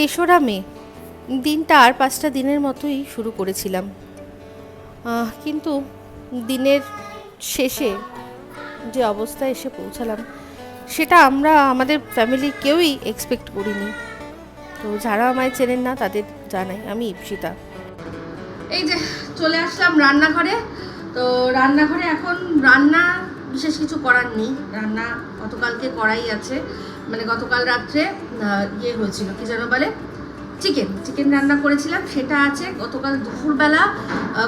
তেসরা মে। দিনটা আর পাঁচটা দিনের মতোই শুরু করেছিলাম। কিন্তু দিনের শেষে যে অবস্থায় এসে পৌঁছালাম, সেটা আমরা, আমাদের ফ্যামিলির কেউই এক্সপেক্ট করিনি। তো যারা আমায় চেনেন না, তাদের জানাই, আমি ইপসিতা এই যে, চলে আসলাম রান্নাঘরে। তো রান্নাঘরে এখন রান্না বিশেষ কিছু করার নেই। রান্না গতকালকে করাই আছে। মানে গতকাল রাত্রে ইয়ে হয়েছিল, কি যেন বলে? চিকেন চিকেন রান্না করেছিলাম, সেটা আছে। গতকাল দুপুরবেলা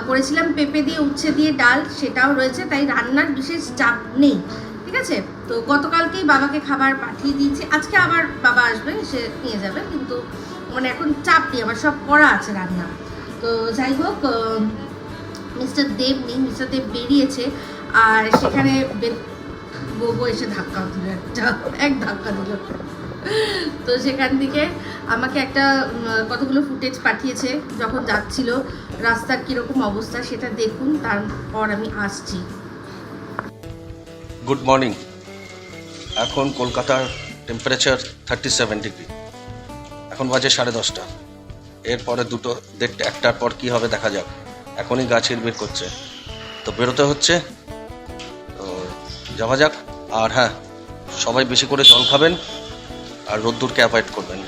করেছিলাম পেঁপে দিয়ে, উচ্ছে দিয়ে ডাল, সেটাও রয়েছে, তাই রান্নার বিশেষ চাপ নেই, ঠিক আছে? তো গতকালকেই বাবাকে খাবার পাঠিয়ে দিয়েছি, আজকে আবার বাবা আসবে, সে নিয়ে যাবে, কিন্তু মানে এখন চাপ নেই আমার সব করা আছে রান্না। তো যাই হোক মিস্টার দেব নেই, মিস্টার দেব বেরিয়েছে, আর সেখানে বে- গোগো এসে ধাক্কা দিল একটা এক ধাক্কা দিল। তো সেখান থেকে আমাকে একটা কতগুলো ফুটেজ পাঠিয়েছে যখন যাচ্ছিল, রাস্তার কীরকম অবস্থা সেটা দেখুন, তারপর আমি আসছি। গুড মর্নিং এখন কলকাতার টেম্পারেচার থার্টি সেভেন ডিগ্রি এখন বাজে সাড়ে দশটা। এরপরে দুটো দেড়টা, একটার পর কি হবে দেখা যাক। এখনই গা বের করছে। তো বেরোতে হচ্ছে। তো যাওয়া যাক। আর হ্যাঁ সবাই বেশি করে জল খাবেন। আর রোদ্দুরকে অ্যাভয়েড করবেন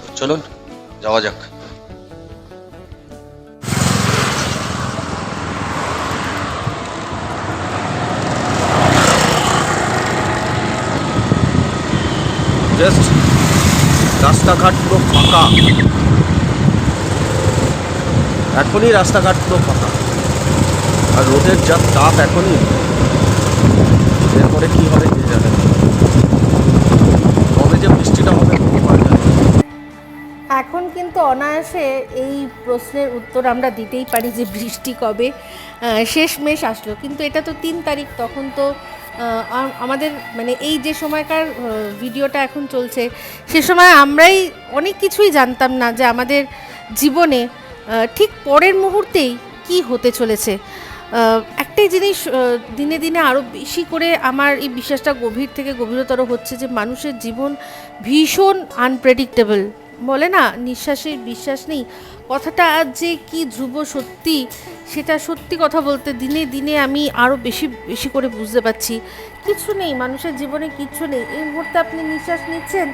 তো চলুন, যাওয়া যাক। জাস্ট রাস্তাঘাট পুরো ফাঁকা। এখনই রাস্তাঘাট পুরো ফাঁকা। আর রোদের যা তাপ এখনই, এরপরে কি হবে কে জানে। কিন্তু অনায়াসে এই প্রশ্নের উত্তর আমরা দিতেই পারি যে বৃষ্টি কবে শেষমেশ আসলো। কিন্তু এটা তো তিন তারিখ, তখন তো আমাদের মানে এই যে সময়কার ভিডিওটা এখন চলছে, সে সময় আমরাই অনেক কিছুই জানতাম না যে আমাদের জীবনে ঠিক পরের মুহূর্তেই কি হতে চলেছে। একটাই জিনিস দিনে দিনে আরও বেশি করে আমার এই বিশ্বাসটা গভীর থেকে গভীরতর হচ্ছে যে মানুষের জীবন ভীষণ আনপ্রেডিক্টেবল বলে না, নিঃশ্বাসের বিশ্বাস নেই। কথাটা আজ যে কি ধ্রুব সত্যি, সেটা সত্যি কথা বলতে দিনে দিনে আমি আরও বেশি বেশি করে বুঝতে পারছি। কিছু নেই, মানুষের জীবনে কিছু নেই। এই মুহূর্তে আপনি নিঃশ্বাস নিচ্ছেন।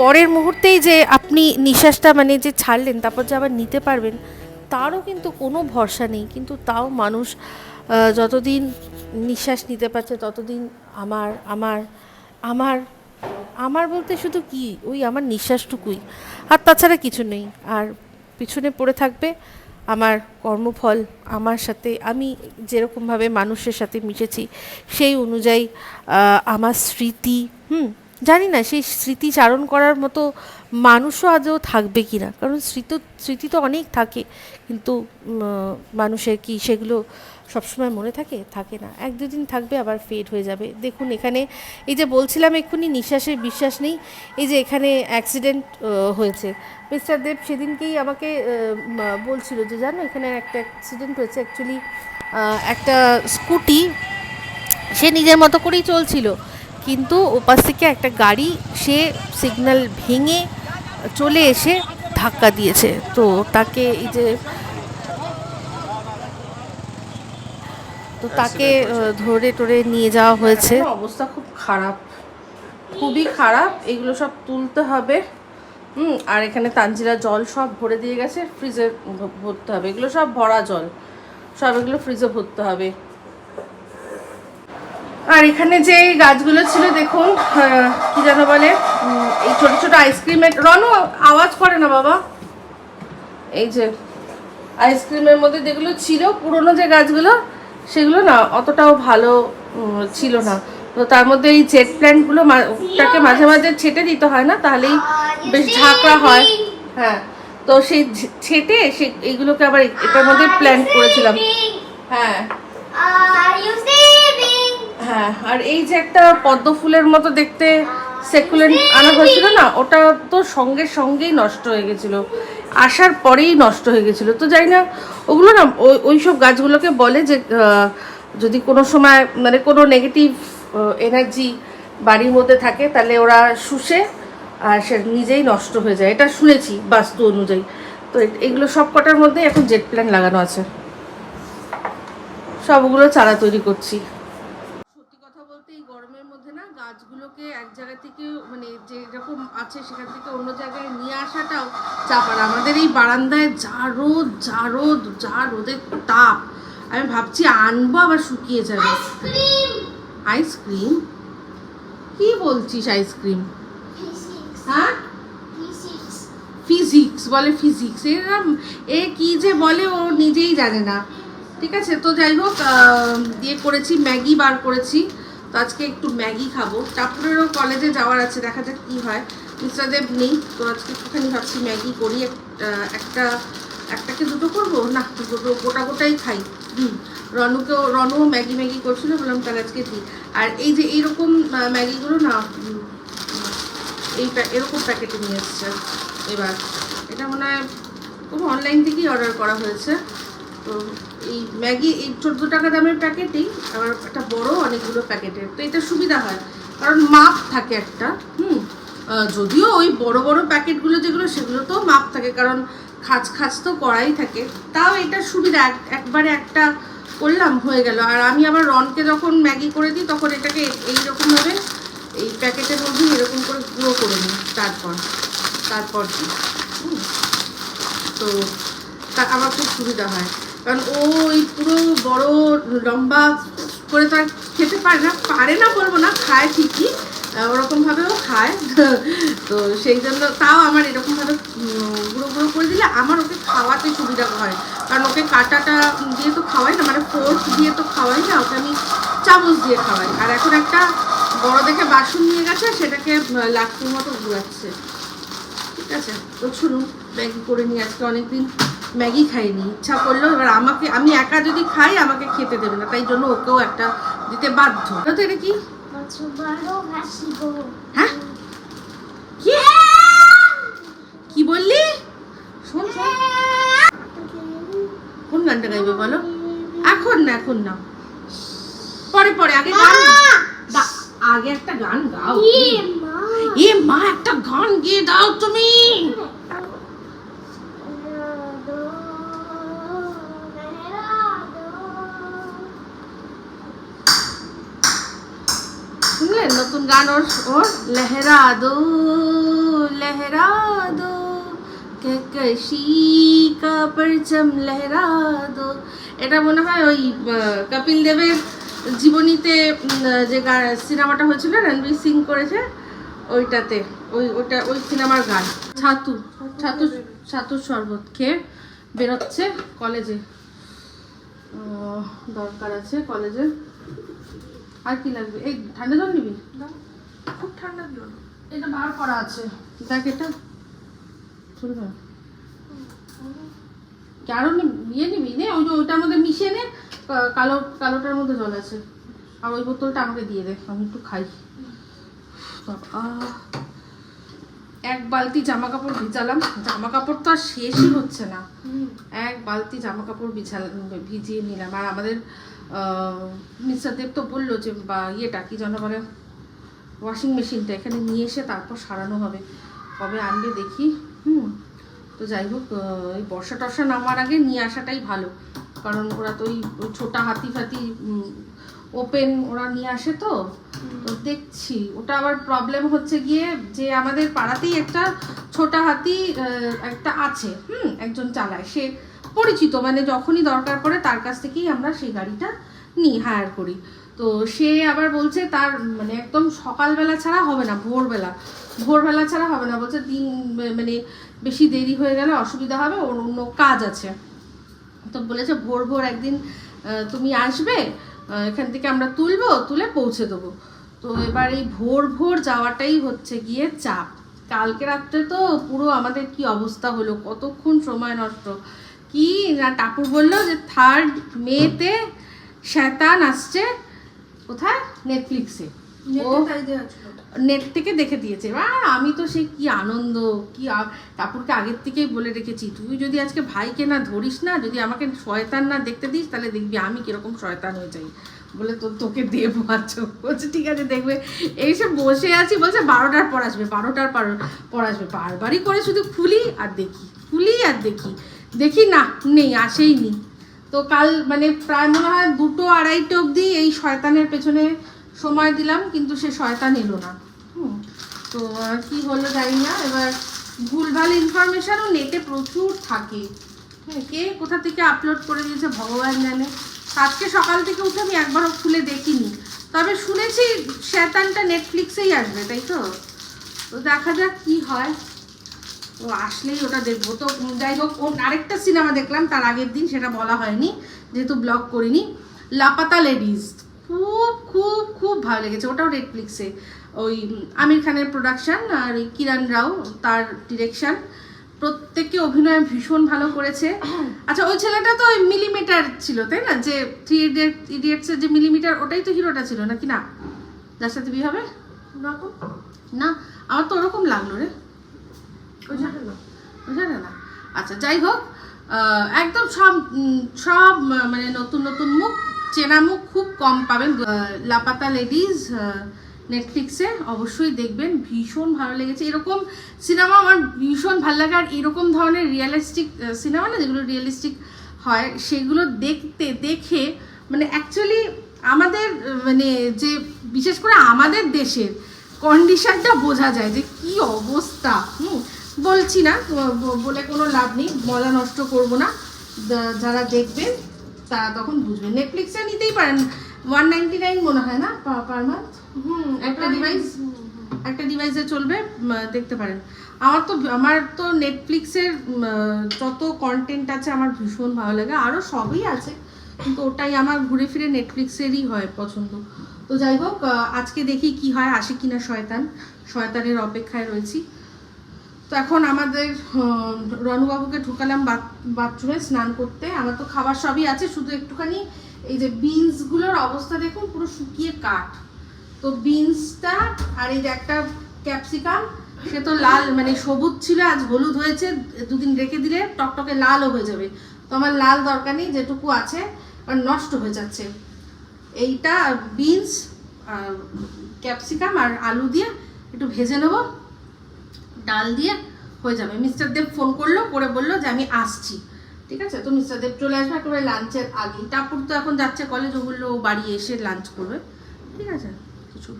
পরের মুহূর্তেই যে আপনি নিঃশ্বাসটা মানে যে ছাড়লেন, তারপর যে আবার নিতে পারবেন, তারও কিন্তু কোনো ভরসা নেই। কিন্তু তাও মানুষ যতদিন নিঃশ্বাস নিতে পারছে, ততদিন আমার আমার আমার আমার বলতে শুধু কি? ওই আমার নিঃশ্বাসটুকুই। আর তাছাড়া কিছু নেই। আর পিছনে পড়ে থাকবে আমার কর্মফল, আমার সাথে আমি যেরকমভাবে মানুষের সাথে মিশেছি, সেই অনুযায়ী আমার স্মৃতি, হুম? জানি না, সেই স্মৃতি চারণ করার মতো মানুষও আজও থাকবে কি না? কারণ স্মৃতি স্মৃতি তো অনেক থাকে। কিন্তু মানুষের কি সেগুলো সবসময় মনে থাকে? থাকে না। এক দুদিন থাকবে, আবার ফেড হয়ে যাবে। দেখুন, এখানে এই যে বলছিলাম, এক্ষুনি নিঃশ্বাসের বিশ্বাস নেই। এই যে এখানে অ্যাক্সিডেন্ট হয়েছে। মিস্টার দেব সেদিনকেই আমাকে বলছিল যে, জানো, এখানে একটা অ্যাক্সিডেন্ট হয়েছে। অ্যাকচুয়ালি একটা স্কুটি সে নিজের মতো করেই চলছিল। কিন্তু ওপাশ থেকে একটা গাড়ি, সে সিগন্যাল ভেঙে চলে এসে ধাক্কা দিয়েছে। তো তাকে এই যে তো তাকে ধরে টরে নিয়ে যাওয়া হয়েছে। অবস্থা খুব খারাপ। খুবই খারাপ। এগুলো সব তুলতে হবে। হুম আর এখানে তানজিরা জল সব ভরে দিয়ে গেছে। ফ্রিজে ভরতে হবে। এগুলো সব ভরা জল। সব এগুলো ফ্রিজে ভরতে হবে। আর এখানে যে এই গাছগুলো ছিল দেখুন কি যেন বলে এই ছোট ছোট আইসক্রিমের রনও আওয়াজ করে না বাবা? এই যে আইসক্রিমের মধ্যে যেগুলো ছিল পুরনো যে গাছগুলো সেগুলো না অতটাও ভালো ছিল না। তো তার মধ্যে এই জেট প্ল্যান্টগুলো তাকে মাঝে মাঝে ছেটে দিতে হয় না তাহলেই বেশ ঝাঁকড়া হয়। হ্যাঁ তো সেই ছেটে সে এইগুলোকে আবার এটার মধ্যে প্ল্যান্ট করেছিলাম। হ্যাঁ? হ্যাঁ আর এই যে একটা পদ্ম ফুলের মতো দেখতে সেকুলেন্ট আনা হয়েছিল না ওটা তো সঙ্গে সঙ্গেই নষ্ট হয়ে গেছিল। আসার পরেই নষ্ট হয়ে গেছিল। তো জানি না, ওগুলো না ওই ওই সব গাছগুলোকে বলে যে যদি কোনো সময় মানে কোনো নেগেটিভ এনার্জি বাড়ির মধ্যে থাকে, তাহলে ওরা শুষে আর সে নিজেই নষ্ট হয়ে যায়। এটা শুনেছি বাস্তু অনুযায়ী। তো এগুলো সব কটার মধ্যে এখন জেট প্ল্যান লাগানো আছে। সবগুলো চারা তৈরি করছি সত্যি কথা বলতে এই গরমের মধ্যে না গাছগুলোকে এক জায়গা থেকে মানে যেরকম আছে সেখান থেকে অন্য জায়গায় নিয়ে আসাটাও চাপ। আর আমাদের এই বারান্দায় যা রোদ যা রোদ যা রোদের তাপ। আমি ভাবছি আনব আবার শুকিয়ে যাবে। আইসক্রিম কি বলছিস আইসক্রিম হ্যাঁ? ফিজিক্স বলে ফিজিক্স এরম এ কি যে বলে ও নিজেই জানে না। ঠিক আছে তো যাই হোক দিয়ে করেছি ম্যাগি বার করেছি। তো আজকে একটু ম্যাগি খাব। টাপুরেরও কলেজে যাওয়ার আছে, দেখা যাক কী হয়। মিস্টার নেই, তো আজকে একটুখানি ভাবছি ম্যাগি করি একটা একটা, একটাকে দুটো করব? না, দুটো গোটা গোটাই খাই। হুম, রনুকেও, রনুও ম্যাগি ম্যাগি করছিল, বললাম তাহলে আজকে দিই। আর এই যে এইরকম ম্যাগিগুলো না এই এরকম প্যাকেটে নিয়ে এসছে এবার। এটা মনে হয় কোনো অনলাইন থেকেই অর্ডার করা হয়েছে, তো এই ম্যাগি, এই চোদ্দ টাকা দামের প্যাকেটেই আবার একটা বড় অনেকগুলো প্যাকেটের। তো এটা সুবিধা হয়, কারণ মাপ থাকে একটা, হুম? যদিও ওই বড় বড় প্যাকেটগুলো যেগুলো সেগুলো তো মাপ থাকে, কারণ খাঁচ খাঁচ তো করাই থাকে। তাও এটা সুবিধা, এক- একবারে একটা করলাম, হয়ে গেল। আর আমি আবার রনকে যখন ম্যাগি করে দিই, তখন এটাকে এইরকমভাবে এই প্যাকেটের মধ্যে এরকম করে গুঁড়ো করে নিই, তারপর তারপর। তো তা আমার খুব সুবিধা হয়। কারণ ও ওই পুরো বড় লম্বা করে তো আর খেতে পারে না পারে না বলব না খায় ঠিকই ওরকমভাবেও খায়। তো সেই জন্য তাও আমার এরকমভাবে গুঁড়ো গুঁড়ো করে দিলে আমার ওকে খাওয়াতে সুবিধা হয়। কারণ ওকে কাঁটাটা দিয়ে তো খাওয়াই না মানে ফোর্ক দিয়ে তো খাওয়াই না ওকে আমি চামচ দিয়ে খাওয়াই। আর এখন একটা বড় দেখে বাসন নিয়ে গেছে সেটাকে আহ, মতো ঘুরাচ্ছে। ঠিক আছে? তো শুনুন ম্যাগি করে নিয়ে আজকে অনেকদিন ম্যাগি খাইনি। ইচ্ছা করল এবার আমাকে আমি একা যদি খাই আমাকে খেতে দেবে না। তাই জন্য ওকেও একটা দিতে বাধ্য। তো এটা কি? হ্যাঁ? কি? কি বললি? শোন শোন। কোন গানটা গাইবে বলো? এখন না এখন না। পরে পরে আগে গান আগে একটা গান গাও। এ মা একটা গান গিয়ে দাও তুমি। গান ওর ওর? লেহরা দো লেহরা দো কশি কা পরচম লেহরা দো এটা মনে হয় ওই কপিল দেবের জীবনীতে যে সিনেমাটা হয়েছিল, রণবীর সিং করেছে, ওইটাতে, ওই, ওটা, ওই সিনেমার গান। ছাতু ছাতু ছাতুর শরবত খেয়ে বেরোচ্ছে কলেজে। দরকার আছে কলেজে। আর কি লাগবে? এই ঠান্ডা জল নিবি? খুব ঠান্ডা না এটা বার করা আছে। দেখ এটা। আরও নি- ইয়ে নিবি নে ওই যে ওইটার মধ্যে মিশিয়ে নে কালো কালোটার মধ্যে জল আছে। আর ওই বোতলটা আমাকে দিয়ে দে আমি একটু খাই। এক বালতি জামা কাপড় ভিজালাম। জামা কাপড় তো আর শেষই হচ্ছে না। এক বালতি জামা কাপড় বিছাল ভিজিয়ে নিলাম। আর আমাদের মিস্টার দেব তো বলল যে, বা ইয়েটা কি যেন বলে ওয়াশিং মেশিনটা এখানে নিয়ে এসে তারপর সারানো হবে। কবে আনবে দেখি। হুম, তো যাই হোক এই বর্ষা টর্ষা নামার আগে নিয়ে আসাটাই ভালো। কারণ ওরা তো ওই ওই ছোটা হাতি ফাতি ওপেন ওরা নিয়ে আসে তো। তো দেখছি, ওটা আবার প্রবলেম হচ্ছে গিয়ে যে আমাদের পাড়াতেই একটা ছোটা হাতি একটা আছে। হুম, একজন চালায়। সে পরিচিত মানে যখনই দরকার পড়ে তার কাছ থেকেই আমরা সেই গাড়িটা নিই হায়ার করি। তো সে আবার বলছে তার মানে একদম সকালবেলা ছাড়া হবে না, ভোরবেলা। ভোরবেলা ছাড়া হবে না, বলছে দিন মানে বেশি দেরি হয়ে গেলে অসুবিধা হবে, ওর অন্য কাজ আছে। তো বলেছে ভোর ভোর একদিন তুমি আসবে এখান থেকে আমরা তুলবো, তুলে পৌঁছে দেবো। তো এবার এই ভোর ভোর যাওয়াটাই হচ্ছে গিয়ে চাপ। কালকে রাত্রে তো পুরো আমাদের কি অবস্থা হলো, কতক্ষণ সময় নষ্ট। কি? না টাপুর বলল যে থার্ড মেতে শ্যাতান আসছে কোথায়? নেটফ্লিক্সে ও নেট থেকে দেখে দিয়েছে। আর আমি তো সে কি আনন্দ কি টাপুরকে আগের থেকেই বলে রেখেছি। তুই যদি আজকে ভাইকে না ধরিস না যদি আমাকে শয়তান না দেখতে দিস তাহলে দেখবি আমি কীরকম শয়তান হয়ে যাই। বলে তো তোকে দেবো আচ্ছা। বলছে ঠিক আছে দেখবে। এইসব বসে আছি বলছে বারোটার পর আসবে বারোটার পর পর আসবে। বারবারই করে শুধু খুলি আর দেখি খুলি আর দেখি। দেখি না, নেই, আসেই নি তো কাল মানে প্রায় মনে হয় দুটো আড়াইটে অবধি এই শয়তানের পেছনে সময় দিলাম, কিন্তু সে শয়তান এলো না। তো কি হলো জানি না। এবার ভুলভাল ইনফরমেশনও নেটে প্রচুর থাকে। হ্যাঁ কে কোথা থেকে আপলোড করে দিয়েছে ভগবান জানে। আজকে সকাল থেকে উঠে আমি একবারও খুলে দেখিনি। তবে শুনেছি, শ্যাতানটা নেটফ্লিক্সেই আসবে, তাই তো? তো দেখা যাক কি হয়। তো আসলেই ওটা দেখব। তো যাই হোক ও- আরেকটা সিনেমা দেখলাম তার আগের দিন সেটা বলা হয়নি যেহেতু ব্লগ করিনি। লাপাতা লেডিস খুব খুব খুব ভালো লেগেছে। ওটাও নেটফ্লিক্সে ওই আমির খানের প্রোডাকশান আর কিরণ রাও তার ডিরেকশন প্রত্যেকে অভিনয় ভীষণ ভালো করেছে। আচ্ছা ওই ছেলেটা তো ওই মিলিমিটার ছিল তাই না? যে থ্রি ইডিয়েট ইডিয়েটসের যে মিলিমিটার ওটাই তো হিরোটা ছিল নাকি না? যার সাথে বিয়ে হবে? না? আমার তো ওরকম লাগল রে। আচ্ছা যাই হোক একদম সব সব মানে নতুন নতুন মুখ, চেনা মুখ খুব কম পাবেন। লাপাতা লেডিজ নেটফ্লিক্সে অবশ্যই দেখবেন, ভীষণ ভালো লেগেছে। এরকম সিনেমা আমার ভীষণ ভালো লাগে, আর এরকম ধরনের রিয়েলিস্টিক সিনেমা না যেগুলো রিয়েলিস্টিক হয়, সেগুলো দেখতে, দেখে মানে অ্যাকচুয়ালি আমাদের মানে যে, বিশেষ করে আমাদের দেশের কন্ডিশনটা বোঝা যায় যে কি অবস্থা। হুম বলছি না বলে কোনো লাভ নেই মজা নষ্ট করব না। যারা দেখবেন তারা তখন বুঝবেন। নেটফ্লিক্সে নিতেই পারেন ওয়ান নাইনটি নাইন মনে হয় না পার মান্থ হুম একটা ডিভাইস একটা ডিভাইসে চলবে দেখতে পারেন। আমার তো আমার তো নেটফ্লিক্সের যত কন্টেন্ট আছে আমার ভীষণ ভালো লাগে। আরও সবই আছে কিন্তু ওটাই আমার ঘুরে ফিরে নেটফ্লিক্সেরই হয় পছন্দ। তো যাই হোক আজকে দেখি কি হয় আসে কিনা শয়তান। শয়তানের অপেক্ষায় রয়েছি। তো এখন আমাদের উম, রনুবাবুকে ঢুকালাম বাথরুমে স্নান করতে। আমার তো খাবার সবই আছে শুধু একটুখানি এই যে বিনসগুলোর অবস্থা দেখুন পুরো শুকিয়ে কাঠ। তো বিনসটা আর এই যে একটা ক্যাপসিকাম সে তো লাল মানে সবুজ ছিল আজ হলুদ হয়েছে দুদিন রেখে দিলে টকটকে লালও হয়ে যাবে। তো আমার লাল দরকার নেই যেটুকু আছে আর নষ্ট হয়ে যাচ্ছে। এইটা বিনস ক্যাপসিকাম আর আলু দিয়ে একটু ভেজে নেব। ডাল দিয়ে হয়ে যাবে। মিস্টার দেব ফোন করল, করে বলল যে আমি আসছি। ঠিক আছে? তো মিস্টার দেব চলে আসবে একেবারে লাঞ্চের আগে টাপুর তো এখন যাচ্ছে কলেজ ও বলল ও বাড়ি এসে লাঞ্চ করবে। ঠিক আছে? কিছু।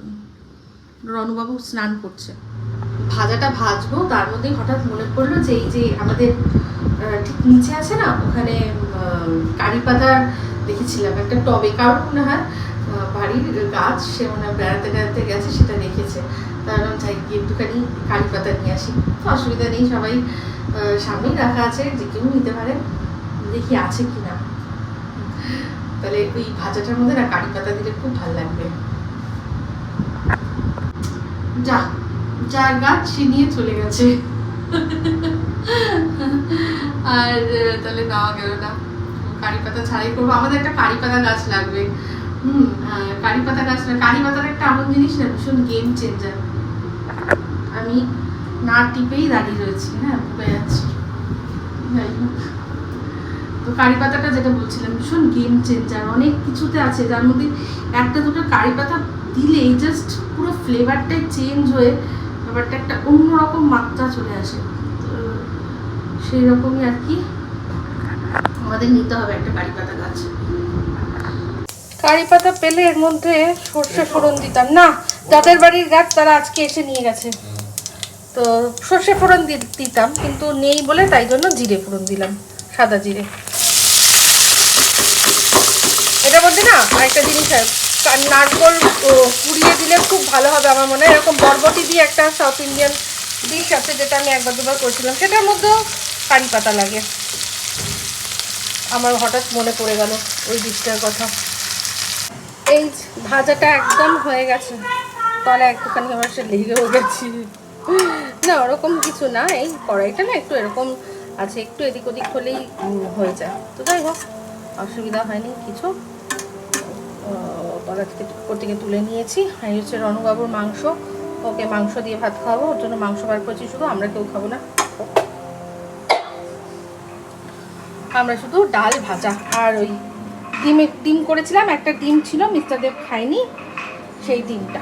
রনুবাবু স্নান করছে। ভাজাটা ভাজবো, তার মধ্যেই হঠাৎ মনে পড়ল যে এই যে আমাদের ঠিক নিচে আছে না, ওখানে কারি পাতার, দেখেছিলাম, একটা টবে কারণ মনে হয় বাড়ির গাছ সে মনে বেড়াতে বেড়াতে গেছে, সেটা দেখেছে। তার যাই, গিয়ে একটুখানি কারি পাতা নিয়ে আসি। তো অসুবিধা নেই, সবাই সামনেই রাখা আছে, যে কেউ নিতে পারে। দেখি আছে কি না। তাহলে ওই ভাজাটার মধ্যে না কারি পাতা দিলে খুব ভালো লাগবে। যা যার গাছ, সে নিয়ে চলে গেছে। আর, তাহলে নেওয়া গেল না। কারি পাতা ছাড়াই করব। আমাদের একটা কারি পাতা গাছ লাগবে। হুম কারি পাতা গাছ না কারি পাতার একটা এমন জিনিস না, ভীষণ গেম চেঞ্জার আমি না টিপেই দাঁড়িয়ে রয়েছি হ্যাঁ ভুলে যাচ্ছি। যাই হোক। তো কারি পাতাটা যেটা বলছিলাম, ভীষণ গেম চেঞ্জার অনেক কিছুতে আছে, যার মধ্যে একটা দুটো কারি পাতা দিলেই জাস্ট পুরো ফ্লেভারটাই চেঞ্জ হয়ে ব্যাপারটা একটা অন্যরকম মাত্রা চলে আসে। তো সেই রকমই আর কি। আমাদের নিতে হবে একটা কারি পাতা গাছ। কারি পাতা পেলে এর মধ্যে সর্ষে ফোড়ন দিতাম। না, যাদের বাড়ির গাছ তারা আজকে এসে নিয়ে গেছে। তো সর্ষে ফোড়ন দিতাম, কিন্তু নেই বলে তাই জন্য জিরে ফোড়ন দিলাম, সাদা জিরে। এটার মধ্যে না, আরেকটা জিনিস নারকোল পুড়িয়ে দিলে খুব ভালো হবে আমার মনে হয়। এরকম বরবটি দিয়ে একটা সাউথ ইন্ডিয়ান ডিশ আছে, যেটা আমি একবার দুবার করেছিলাম। সেটার মধ্যেও কারি পাতা লাগে। আমার হঠাৎ মনে পড়ে গেল ওই ডিশটার কথা। এই ভাজাটা একদম হয়ে গেছে। তাহলে একটুখানি আমার সে লেগেও গেছি। না, ওরকম কিছু না, এই কড়াইটা না একটু এরকম আছে, একটু এদিক ওদিক হলেই হয়ে যায়। তো যাই হোক, অসুবিধা হয়নি কিছু। কড়া থেকে উপর থেকে তুলে নিয়েছি। আর হচ্ছে রণবাবুর মাংস। ওকে মাংস দিয়ে ভাত খাওয়াবো, ওর জন্য মাংস বার করছি শুধু, আমরা কেউ খাব না। আমরা শুধু ডাল ভাজা আর ওই ডিম ডিম করেছিলাম একটা ডিম ছিল মিস্টার দেব খায়নি সেই ডিমটা।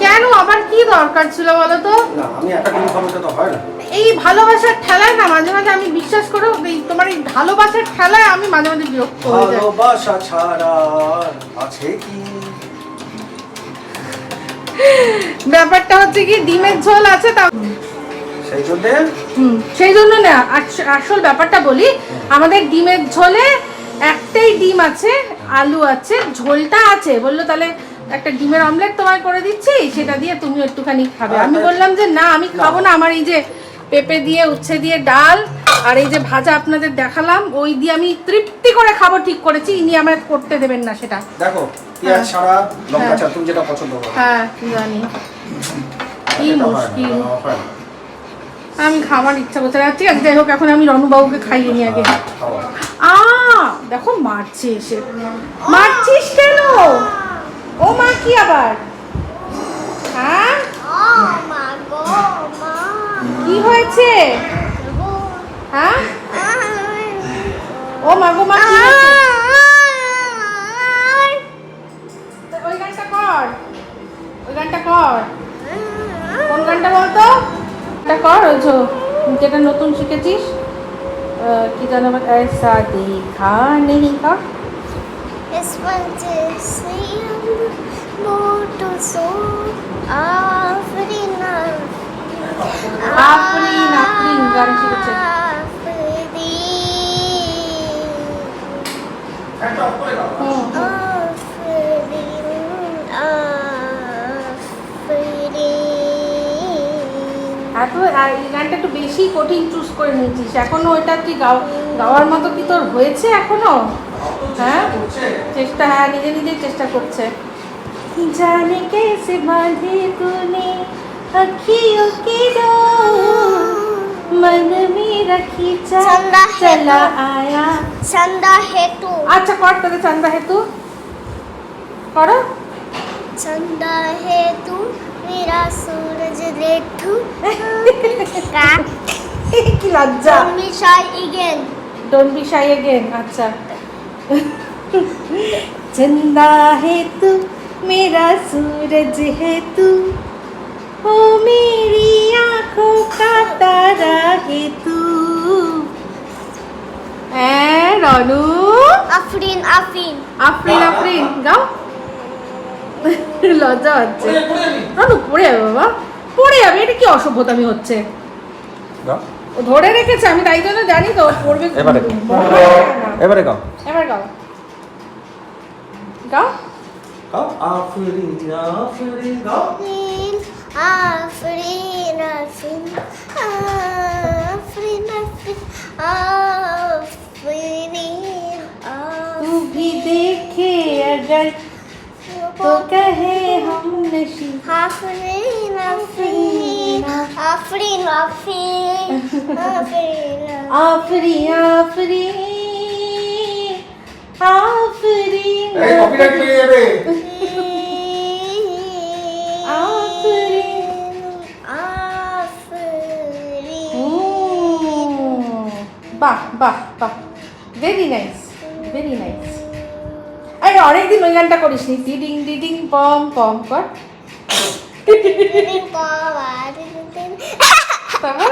কেন? আবার কি দরকার ছিল বলো তো? না আমি একটা ডিম খাব তো হয় না। এই ভালোবাসার ঠেলায় না মাঝে মাঝে আমি বিশ্বাস করো এই তোমার এই ভালোবাসার ঠেলায় আমি মাঝে মাঝে বিরক্ত হয়ে যাই। ভালোবাসা ছাড়া আছে কি? ব্যাপারটা হচ্ছে কি ডিমের ঝোল আছে তা সেই জন্য? হুম, সেই জন্য না আসল ব্যাপারটা বলি আমাদের ডিমের ঝোলে একটাই ডিম আছে আলু আছে ঝোলটা আছে। বলল তাহলে একটা ডিমের অমলেট তোমায় করে দিচ্ছি সেটা দিয়ে তুমি একটুখানি খাবে। আমি বললাম যে না আমি খাব না। আমার এই যে পেঁপে দিয়ে উচ্ছে দিয়ে ডাল আর এই যে ভাজা আপনাদের দেখালাম ওই দিয়ে আমি তৃপ্তি করে খাব ঠিক করেছি। ইনি আমার করতে দেবেন না সেটা। দেখো পেঁয়াজ ছাড়া লঙ্কা হ্যাঁ। ছাড়া তুমি যেটা পছন্দ করো। হ্যাঁ জানি। কি হয় না, মুশকিল। হয়। আমি খাবার ইচ্ছা করছে না। ঠিক আছে যাই হোক এখন আমি রনুবাবুকে খাইয়ে নিয়ে আগে। আ দেখো মারছে এসে। মারছিস কেন? ও মা কি আবার? হ্যাঁ? কি হয়েছে? হ্যাঁ? ও মা গো মা কি ওই গানটা কর। ওই গানটা কর। কোন গানটা বলতো? এটা কর ওই যে যেটা নতুন শিখেছিস আহ, কি জানো আবার ऐसा देखा नहीं का इस वजह से मोटो सो आफरीन আফরিন আফরিন গান শিখেছে এত আর এই গানটা একটু বেশি কঠিন চুজ করে নিয়েছিস এখনো ওইটা তুই গাও- গাওয়ার মতো কি তোর হয়েছে এখনো হ্যাঁ হচ্ছে? চেষ্টা হ্যাঁ নিজে নিজেই চেষ্টা করছে जाने कैसे बांधे तूने अखियों की डोर मन मेरा खींचा चंदा है चला तो। आया चंदा हेतु আচ্ছা কর তাহলে চান্দা হেতু করো चंदा हेतु मेरा सूरज लेठू का কি লজ্জা Don't be shy again. Don't be shy again अच्छा चंदा है तू मेरा सूरज है तू ओ मेरी आंखों का तारा है तू হ্যাঁ রনু Afrin, Afrin. আফরিন আফরিন গাও লজ্জা হচ্ছে পড়ে- পড়ে যাবি। রনু পড়ে যাবে বাবা পড়ে যাবে এটা কি অসভ্যতামি হচ্ছে দাও। ও ধরে রেখেছে আমি তাই জন্য জানি তো ও পড়বে এবারে। এবারে গাও এবার গাও গাও গাও আফরিন আফরিন গাও Afrin, Afrin, Afrin, Afrin, Afrin, तू भी देखे अगर तो कहे हम नशी Afrin, Afrin, Afrin, Afrin, Afrin. आफरी आफरी आफरी এই কপিরাইট পেয়ে যাবে বাহ বাহ বাহ ভেরি নাইস ভেরি নাইস আরে অনেকদিন ওই গানটা করিস নি ডিডিং ডিডিং পম পম কর। তারপর?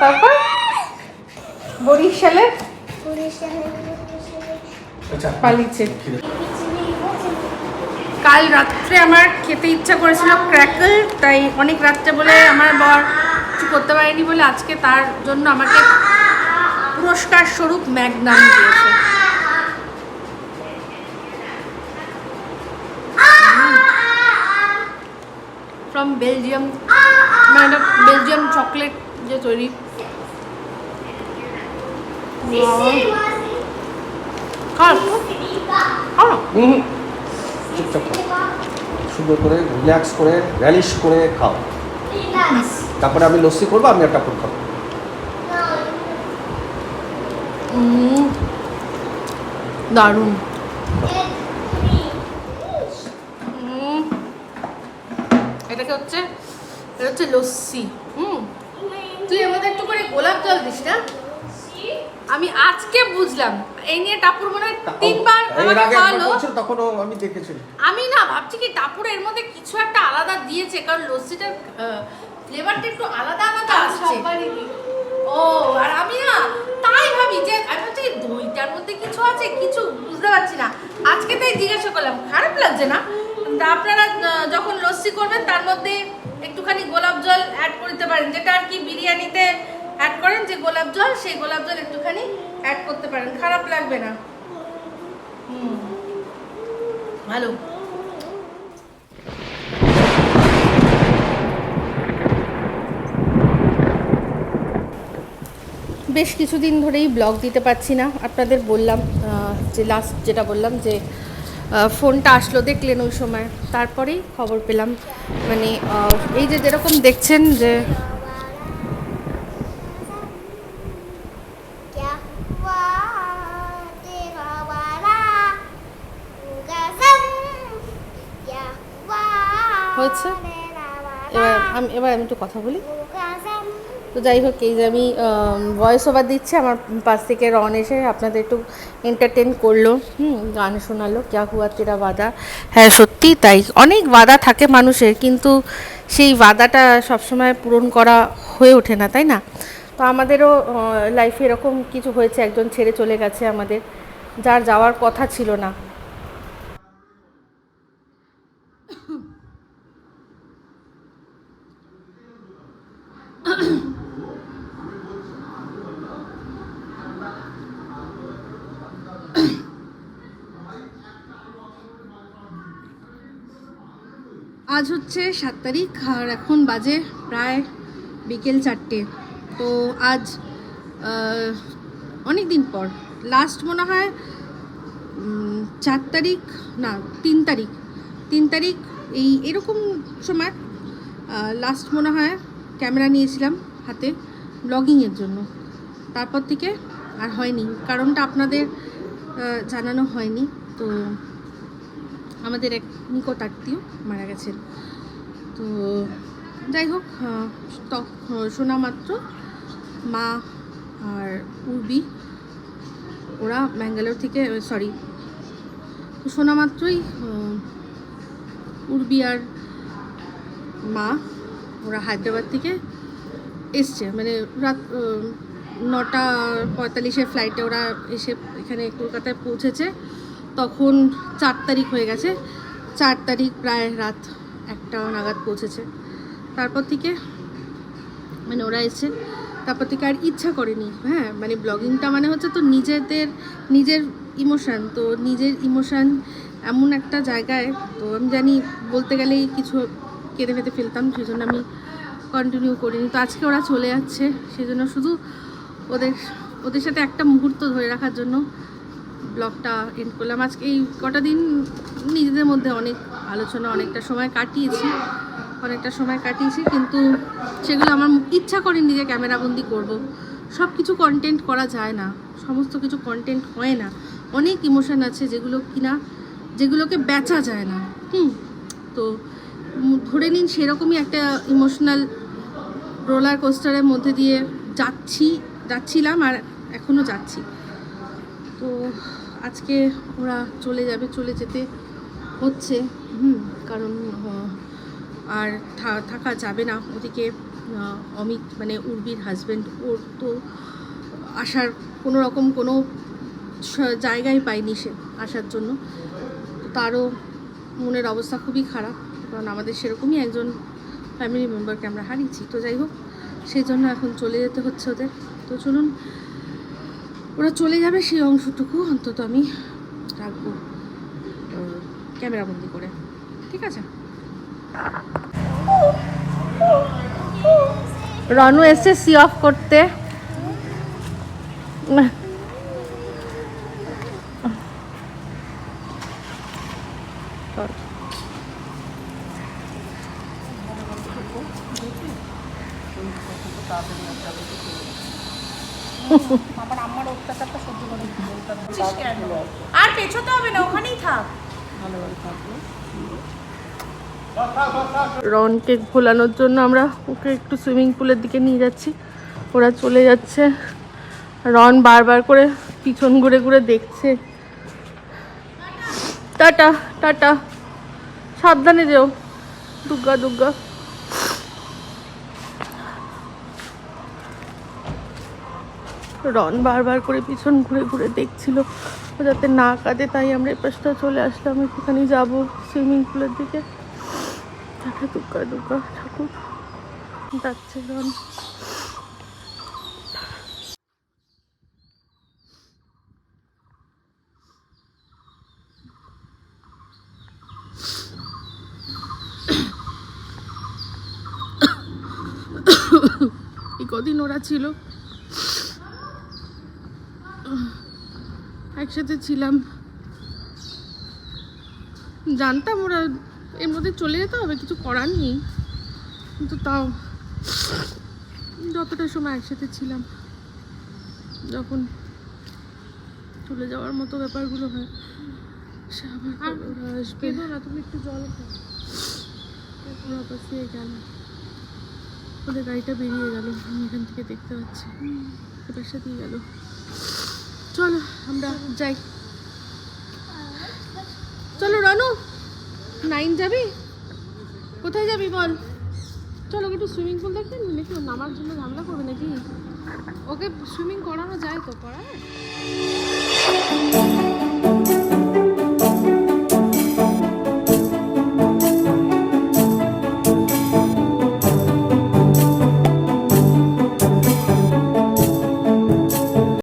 তারপর? বরিশালে? আচ্ছা। পালিয়েছে কাল রাত্রে আমার খেতে ইচ্ছা করেছিল ক্র্যাকল তাই অনেক রাত্রে বলে আমার বর কিছু করতে পারেনি বলে আজকে তার জন্য আমাকে পুরস্কার স্বরূপ ম্যাগনাম দিয়েছে। বেলজিয়াম মানে বেলজিয়াম চকলেট যে তৈরি। চুপচাপ সুন্দর করে রিল্যাক্স করে র্যালিশ করে খাও। তারপরে আমি লস্যি করব আমি একটা ফুল খাব। দারুণ উম, এটাকে হচ্ছে এটা হচ্ছে লস্যি। হুম। তুই আমাদের একটু করে গোলাপ জল দিস না? আমি আজকে বুঝলাম। এই নিয়ে টাপুর মনে হয় তিনবার আমাকে খাওয়ালো বলছিল, আমি দেখেছিলাম। আমি না ভাবছি কি টাপুর এর মধ্যে কিছু একটা আলাদা দিয়েছে কারণ লস্যিটার ফ্লেভারটা একটু আলাদা আলাদা আসছে। ও আর আমি না তাই ভাবি যে আমি ভাবছি দইটার মধ্যে কিছু আছে? কিছু বুঝতে পারছি না। আজকে তাই জিজ্ঞাসা করলাম খারাপ লাগছে না? তা আপনারা যখন লস্যি করবেন তার মধ্যে একটুখানি গোলাপ জল অ্যাড করতে পারেন। যেটা আর কি বিরিয়ানিতে অ্যাড করেন, যে গোলাপ জল, সেই গোলাপ জল একটুখানি অ্যাড করতে পারেন। খারাপ লাগবে না। হুম। ভালো। বেশ কিছুদিন ধরেই ব্লগ দিতে পারছি না। আপনাদের বললাম যে লাস্ট যেটা বললাম যে ফোনটা আসলো দেখলেন ওই সময়। তারপরেই খবর পেলাম। মানে এই যে যেরকম দেখছেন যে হয়েছে? এবার আমি এবার আমি একটু কথা বলি। তো যাই হোক, এই যে আমি ভয়েস ওভার দিচ্ছি। আমার পাশ থেকে রন এসে আপনাদের একটু এন্টারটেন করল। হুম, গান শোনালো। ক্যা হুয়া তেরা বাদা? হ্যাঁ সত্যি তাই। অনেক বাধা থাকে মানুষের, কিন্তু সেই বাধাটা সবসময় পূরণ করা হয়ে ওঠে না, তাই না? তো আমাদেরও লাইফে এরকম কিছু হয়েছে, একজন ছেড়ে চলে গেছে আমাদের। যার যাওয়ার কথা ছিল না। আজ হচ্ছে সাত তারিখ আর এখন বাজে প্রায় বিকেল চারটে। তো আজ অনেক দিন পর। লাস্ট মনে হয় চার তারিখ, না, তিন তারিখ। তিন তারিখ এই এরকম সময় লাস্ট মনে হয় ক্যামেরা নিয়েছিলাম হাতে ব্লগিংয়ের জন্য। তারপর থেকে আর হয়নি। কারণটা আপনাদের জানানো হয়নি। তো আমাদের এক নিকট আত্মীয় মারা গেছেন। তো যাই হোক শোনা মাত্র মা আর উর্বি, ওরা ব্যাঙ্গালোর থেকে সরি শোনা মাত্রই উর্বি আর মা, ওরা হায়দ্রাবাদ থেকে এসছে। মানে রাত নটা পঁয়তাল্লিশে ফ্লাইটে ওরা এসে এখানে কলকাতায় পৌঁছেছে। তখন চার তারিখ হয়ে গেছে। চার তারিখ প্রায় রাত একটা নাগাদ পৌঁছেছে। তারপর থেকে মানে ওরা এসছে। তারপর থেকে আর ইচ্ছা করেনি হ্যাঁ মানে ব্লগিংটা মানে হচ্ছে তো নিজেদের, নিজের ইমোশান। তো নিজের ইমোশান এমন একটা জায়গায়, তো আমি জানি বলতে গেলেই কিছু কেঁদে ফেঁদে ফেলতাম সেই জন্য আমি কন্টিনিউ করিনি। তো আজকে ওরা চলে যাচ্ছে সেই জন্য শুধু ওদের ওদের সাথে একটা মুহূর্ত ধরে রাখার জন্য ব্লগটা এন্ড করলাম। আজকে এই কটা দিন নিজেদের মধ্যে অনেক আলোচনা, অনেকটা সময় কাটিয়েছি, অনেকটা সময় কাটিয়েছি, কিন্তু সেগুলো আমার ইচ্ছা করেনি যে ক্যামেরাবন্দি করব। সব কিছু কন্টেন্ট করা যায় না, সমস্ত কিছু কন্টেন্ট হয় না। অনেক ইমোশান আছে যেগুলো কিনা, যেগুলোকে বেচা যায় না। হুম, তো ধরে নিন সেরকমই একটা ইমোশনাল রোলার কোস্টারের মধ্যে দিয়ে যাচ্ছি, যাচ্ছিলাম আর এখনও যাচ্ছি। তো আজকে ওরা চলে যাবে, চলে যেতে হচ্ছে। হুম, কারণ আর থাকা যাবে না। ওদিকে অমিত মানে উর্বির হাজব্যান্ড ওর তো আসার কোনো রকম কোনো জায়গায় পায়নি সে আসার জন্য। তারও মনের অবস্থা খুবই খারাপ, কারণ আমাদের সেরকমই একজন ফ্যামিলি মেম্বারকে আমরা হারিয়েছি। তো যাই হোক, সেই জন্য এখন চলে যেতে হচ্ছে ওদের। তো চলুন ওরা চলে যাবে সেই অংশটুকু অন্তত আমি রাখব ক্যামেরাবন্দি করে। ঠিক আছে? রনু এসে সি অফ করতে আর পেছোতে হবে না ওখানেই থাক রনকে ভোলানোর জন্য আমরা ওকে একটু সুইমিং পুলের দিকে নিয়ে যাচ্ছি। ওরা চলে যাচ্ছে। রন বারবার করে পিছন ঘুরে ঘুরে দেখছে। Ta-ta ta-ta. সাবধানে যেও। দুর্গা দুর্গা রন বারবার করে পিছন ঘুরে ঘুরে দেখছিল। যাতে না কাঁদে, তাই আমরা এ পাশটা চলে আসলাম। একটুখানি যাব সুইমিং পুলের দিকে। টাটা দুর্গা দুর্গা ঠাকুর যাচ্ছে এই কদিন ওরা ছিল। একসাথে ছিলাম। জানতাম ওরা এর মধ্যে চলে যেতে হবে কিছু করার নেই। কিন্তু তাও যতটা সময় একসাথে ছিলাম যখন চলে যাওয়ার মতো ব্যাপারগুলো হয় সে আবার আসবে? না তুমি একটু জল খাও। ফিরে গেল ওদের গাড়িটা বেরিয়ে গেল আমি এখান থেকে দেখতে পাচ্ছি। এবার সাথেই গেল। চলো আমরা যাই। চলো রানু! নাইন যাবি? কোথায় যাবি বল? চলো একটু সুইমিং পুল দেখবেন নাকি নামার জন্য ঝামেলা করবে নাকি? ওকে সুইমিং করানো যায় তো করা